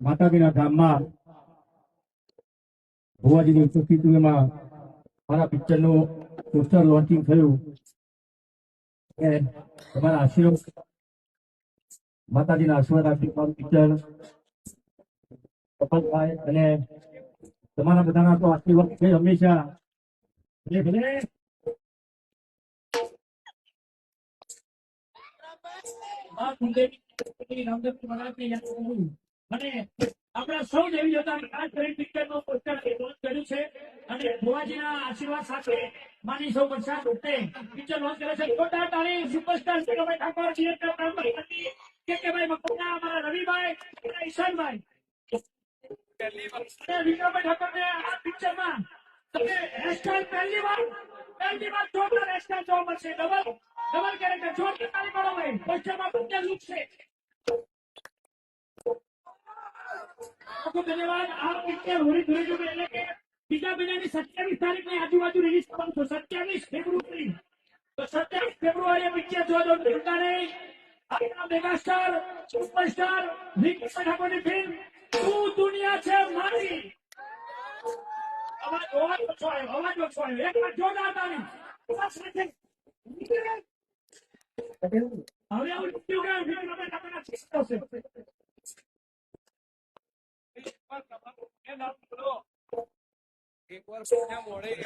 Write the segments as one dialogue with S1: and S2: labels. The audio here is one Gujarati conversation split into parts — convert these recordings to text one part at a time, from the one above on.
S1: માતાજીના તમારા આશીર્વાદ, માતાજીના આશીર્વાદ આપી પિક્ચર સફળ અને તમારા બધાના તો આશીર્વાદ છે હંમેશા.
S2: અને આપણા આશીર્વાદ સાથે માની સૌ વરસાદ ઉઠે પિક્ચર છે સુપરસ્ટાર શિરોભાઈ ઠાકોર ડિરેક્ટર કે ભાઈ મકવાણા અમારા રવિભાઈ ઈશાનભાઈ વિક્રમભાઈ ઠાકોરને આ પિક્ચરમાં તમે હેરસ્ટાઈલ પહેલી વાર પહેલી વાર જોરદાર હેરસ્ટાઈલ જોવા મળશે ડબલ કેરેક્ટર જોરદાર તાળી પાડો ભાઈ. પોસ્ટરમાં બંને લુક છે? ધન્યવાદ. આ પિક્ચર હોળી જો એટલે કે બીજા મહિનાની સત્યાવીસ તારીખની આજુબાજુ રિલીઝ થવાનું છે. સત્યાવીસ ફેબ્રુઆરી. તો સત્યાવીસ ફેબ્રુઆરી પિક્ચર દો ભૂલતા નહીં આપણા મેગાસ્ટાર, સુપરસ્ટાર વિકી ઠાકોરની ફિલ્મ તું દુનિયા છે મારી? અવાજ અવાજ ઓછો આવ્યો, અવાજ ઓછો આવ્યો. એક વાર જોરદાર તાળી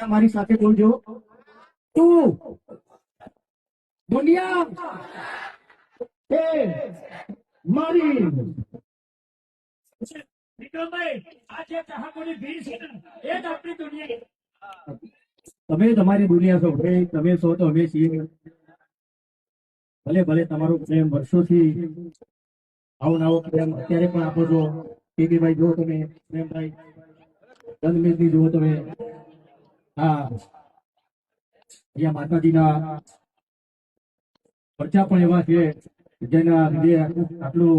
S1: મારી સાથે બોલજો તું. દુનિયા. એ મારી.
S2: વિક્રમભાઈ આ જે ચાહકોની ભીડ છે એ જ આપણી દુનિયા
S1: તમે તમારી દુનિયા છો ભાઈ. તમે છો તો અમે છીએ. ભલે ભલે તમારો પ્રેમ વર્ષોથી આવો નવો પ્રેમ અત્યારે પણ આપો છો. કેબીભાઈ જુઓ તમે, પ્રેમભાઈ જન્મદિવસની જુઓ તમે. હા. અહીંયા માતાજીના પરચા પણ એવા છે, જેના લીધે આટલું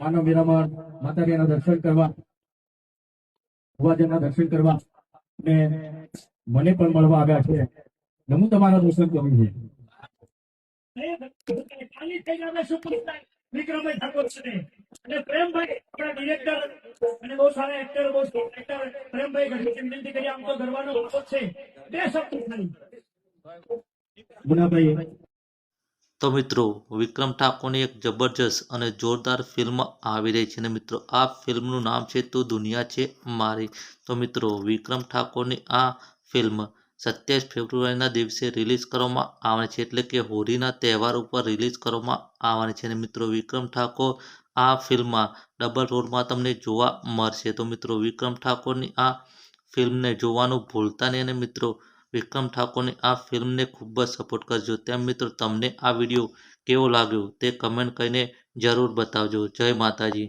S1: માનવ મેરામણ માતાજીના દર્શન કરવા ભુવાજનના દર્શન કરવા ને મને પણ મળવા આવ્યા છે. હું તમારા દર્શન કરું છું.
S2: અને અને
S3: તો મિત્રો, વિક્રમ ઠાકોરની એક જબરજસ્ત અને જોરદાર ફિલ્મ આવી રહી છે ને મિત્રો, આ ફિલ્મનું નામ છે, તું દુનિયા છે મારી. તો મિત્રો, વિક્રમ ઠાકોરની આ ફિલ્મ સત્યાવીસ ફેબ્રુઆરીના દિવસે રિલીઝ કરવામાં આવે છે એટલે કે હોળીના તહેવાર ઉપર રિલીઝ કરવામાં આવવાની છે. અને મિત્રો, વિક્રમ ઠાકોર આ ફિલ્મમાં ડબલ રોલમાં તમને જોવા મળશે. તો મિત્રો, વિક્રમ ઠાકોરની આ ફિલ્મને જોવાનું ભૂલતા નહીં અને મિત્રો, વિક્રમ ઠાકોરની આ ફિલ્મને ખૂબ જ સપોર્ટ કરજો. તેમ મિત્રો, તમને આ વીડિયો કેવો લાગ્યો તે કમેન્ટ કરીને જરૂર બતાવજો. જય માતાજી.